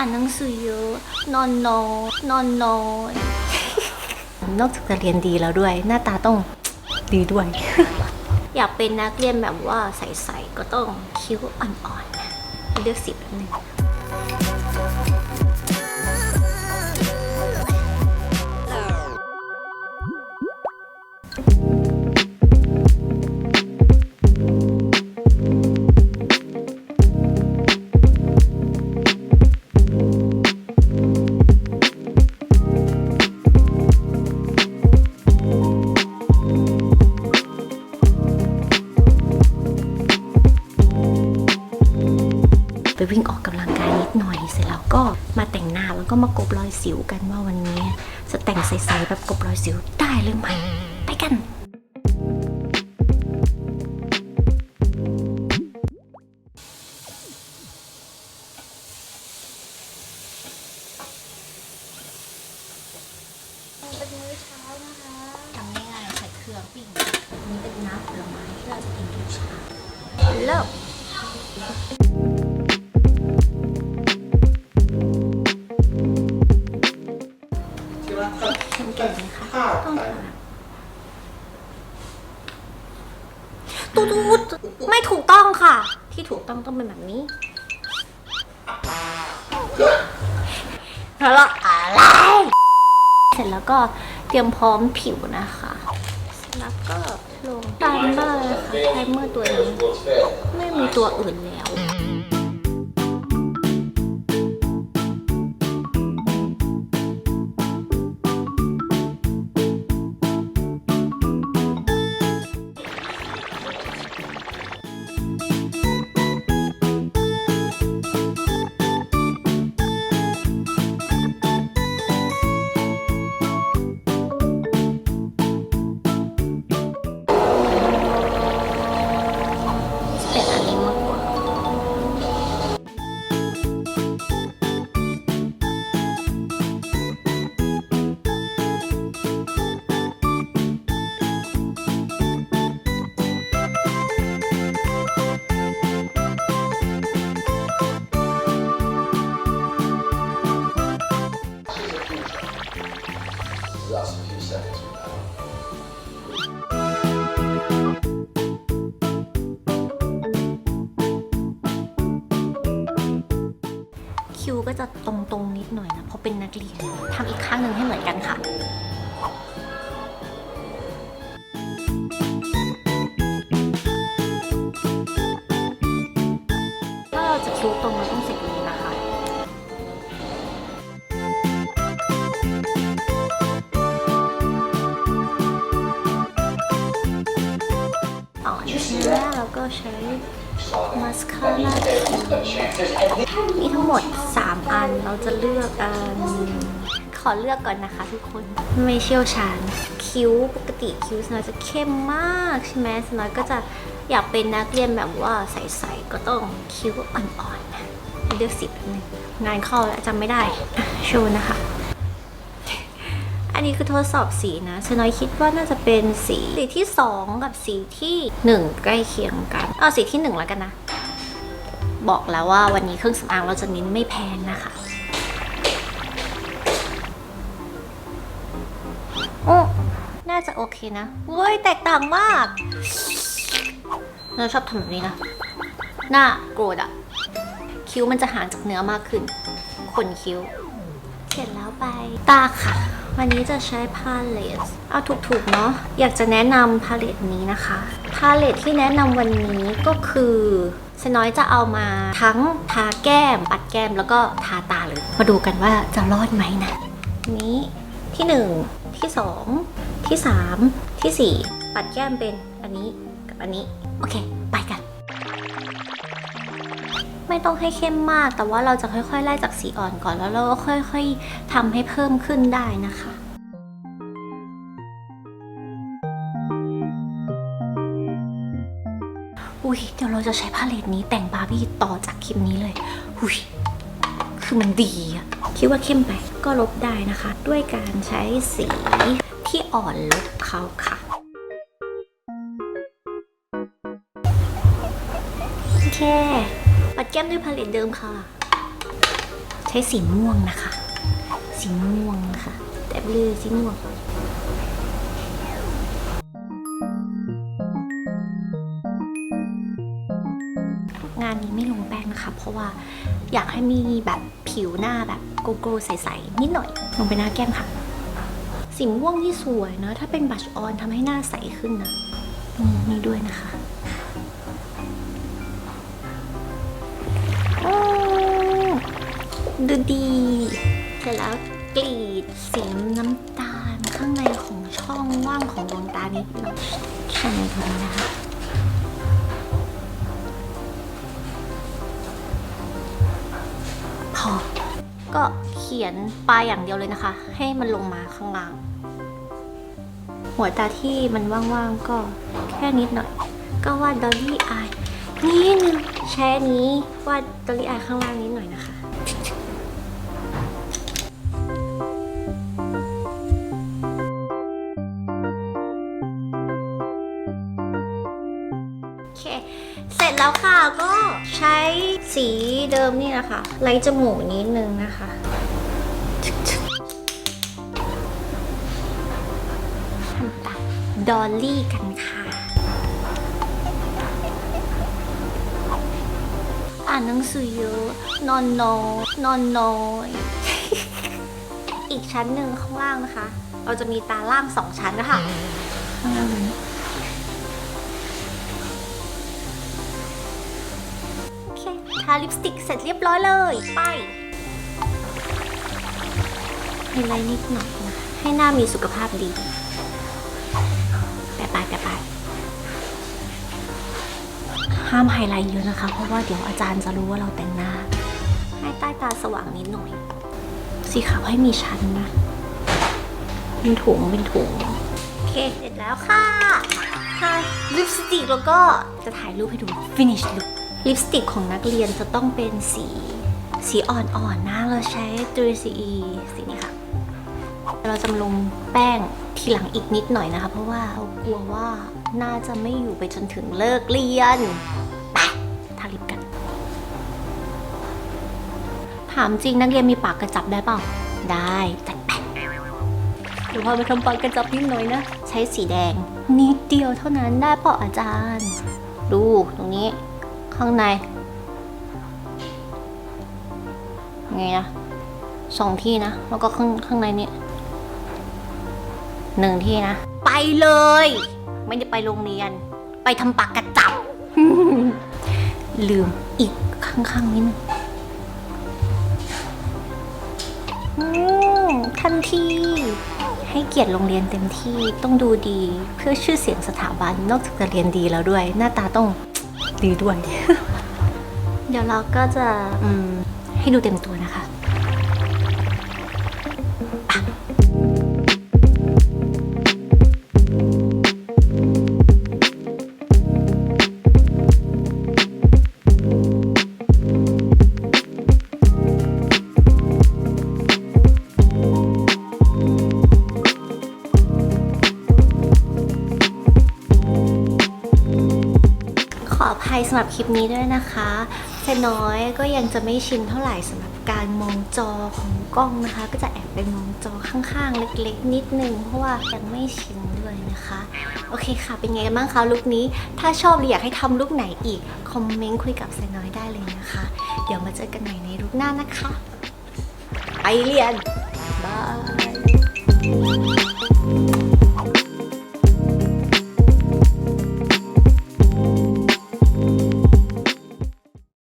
อ่านหนังสือเยอะนอนน้อยนอนน้อยนอกจากจะเรียนดีแล้วด้วย หน้าตาต้องดีด้วย อยากเป็นนักเรียนแบบว่าใสๆก็ต้องคิ้วอ่อนๆนะเลือกสีแบบหนึง ไปวิ่งออกกำลังกายนิดหน่อย เสร็จแล้วก็มาแต่งหน้าแล้วก็มากบรอยสิวกันว่าวันนี้ จะแต่งใสๆแบบกบรอยสิวได้หรือไม่ไปกันเป็นเช้านะคะทำง่ายๆใส่เครื่องปิ้งนี้เป็นน้ำผลไม้ที่เราจะกินทุกเช้าเริ่ม ที่ถูกต้องต้องเป็นแบบนี้แล้วเราอะไรเสร็จแล้วก็เตรียมพร้อมผิวนะคะเสร็จแล้วก็ลงไพรเมอร์ค่ะไพรเมอร์ตัวนี้ ไม่มีตัวอื่นแล้ว จะตรงๆนิดหน่อยนะเพราะเป็นนักเรียนทำอีกข้างหนึ่งให้เหมือนกันค่ะ ก็ใช้มาสคาร่ามีทั้งหมด 3 อันเราจะเลือกอันขอเลือกก่อนนะคะทุกคนไม่เชี่ยวชาญคิ้วปกติคิ้วสนอยจะเข้มมากใช่ไหมสนอยก็จะอยากเป็นนักเรียนแบบว่าใสๆก็ต้องคิ้วอ่อนๆนะเลือกสีแบบหนึงงานเข้าแล้วจำไม่ได้โชว์นะคะ อันนี้คือทดสอบสีนะฉน้อยคิดว่าน่าจะเป็นสีสีที่ 2 กับสีที่ 1 ใกล้เคียงกันเอาสีที่ 1 แล้วกันนะ บอกแล้วว่าวันนี้เครื่องสำอางเราจะเน้นไม่แพงนะคะโอ้น่าจะโอเคนะเว้ยแตกต่างมากเราชอบทำแบบนี้นะ หน้าโกรธอะคิ้วมันจะห่างจากเนื้อมากขึ้นขนคิ้ว เสร็จแล้วไปตาค่ะ วันนี้จะใช้พาเลตเอาถูกๆเนาะอยากจะแนะนำพาเลตนี้นะคะพาเลตที่แนะนำวันนี้ก็คือสน้อยจะเอามาทั้งทาแก้ม ปัดแก้มแล้วก็ทาตาเลยมาดูกันว่าจะรอดไหมนะนี้ที่หนึ่งที่สองที่สามที่สี่ปัดแก้มเป็นอันนี้กับอันนี้ โอเค ไปกัน ไม่ต้องให้เข้มมาก แต่ว่าเราจะค่อยๆไล่จากสีอ่อนก่อนแล้วเราก็ค่อยๆทำให้เพิ่มขึ้นได้นะคะอุ้ยเดี๋ยวเราจะใช้พาเลตนี้แต่งบาร์บี้ต่อจากคลิปนี้เลยอุ้ยคือมันดีอะคิดว่าเข้มไปก็ลบได้นะคะ ด้วยการใช้สีที่อ่อนลบเขาค่ะ โอเค ปัดแก้มด้วยพาเลตเดิมค่ะ ใช้สีม่วงนะคะ สีม่วงค่ะ แต่บลือสีม่วงงานนี้ไม่ลงแป้งนะคะ เพราะว่าอยากให้มีแบบผิวหน้าแบบโกโก้ใสๆนิดหน่อยลงไปหน้าแก้มค่ะ สีม่วงที่สวยนะ ถ้าเป็นบัชออนทำให้หน้าใสขึ้นนะตรงนี้ด้วยนะคะ ดูดีเสร็จแล้วกรีดสีน้ำตาลข้างในของช่องว่างของดวงตานิดหน่อยใช่ตรงนี้นะคะพอก็เขียนปลายอย่างเดียวเลยนะคะ ให้มันลงมาข้างล่าง หัวตาที่มันว่างๆก็แค่นิดหน่อย ก็วาดดอลลี่อายนิดนึงใช้อันนี้วาดดอลลี่อายข้างล่างนิดหน่อยนะคะ แล้วค่ะก็ใช้สีเดิมนี่นะคะไล่จมูกนิดนึงนะคะทำตาดอลลี่กันค่ะ อ่านหนังสือเยอะนอนน้อยนอนน้อยอีกชั้นหนึ่งข้างล่างนะคะ เราจะมีตาล่างสองชั้นนะคะาลิปสติกเสร็จเรียบร้อยเลย ไปไฮไลท์นิดหน่อยนะ ให้หน้ามีสุขภาพดีแปะไปแปะไปห้ามไฮไลท์เยอะนะคะ เพราะว่าเดี๋ยวอาจารย์จะรู้ว่าเราแต่งหน้า ให้ใต้ตาสว่างนิดหน่อย สีขาวให้มีชั้นนะเป็นถุงเป็นถุงโอเค เสร็จแล้วค่ะทาลิปสติกแล้วก็จะถ่ายรูปให้ดู finish look ลิปสติกของนักเรียนจะต้องเป็นสีสีอ่อนๆนะ เราใช้ 3CE สีนี้ค่ะ เราจะมาลงแป้งทีหลังอีกนิดหน่อยนะคะ เพราะว่าเรากลัวว่าน่าจะไม่อยู่ไปจนถึงเลิกเรียนไปทาลิปกัน ถามจริงนักเรียนมีปากกระจับได้เปล่า ได้จัดไปเดี๋ยวพาไปทำปากกระจับนิดหน่อยนะ ใช้สีแดง นิดเดียวเท่านั้นได้เปล่าอาจารย์ ดูตรงนี้ ข้างในไงนะสองที่นะ แล้วก็ข้างข้างในนี่หนึ่งที่นะ ไปเลย ไม่ได้ไปโรงเรียน ไปทำปากกระจับ ลืมอีกข้างๆนิดนึงอืมทันทีให้เกียรติโรงเรียนเต็มที่ต้องดูดีเพื่อชื่อเสียงสถาบันนอกจากจะเรียนดีแล้วด้วย หน้าตาต้อง ดีด้วย เดี๋ยวเราก็จะอืมให้ดูเต็มตัวนะคะ ภัยสำหรับคลิปนี้ด้วยนะคะเซน้อยก็ยังจะไม่ชินเท่าไหร่สำหรับการมองจอของกล้องนะคะ ก็จะแอบไปมองจอข้างๆ เล็กๆ นิดนึง เพราะว่ายังไม่ชินด้วยนะคะ โอเคค่ะ เป็นไงกันบ้างคะลุคนี้ ถ้าชอบหรืออยากให้ทำลุคไหนอีก คอมเมนต์คุยกับเซน้อยได้เลยนะคะ เดี๋ยวมาเจอกันใหม่ในลุคหน้านะคะไปเรียนบาย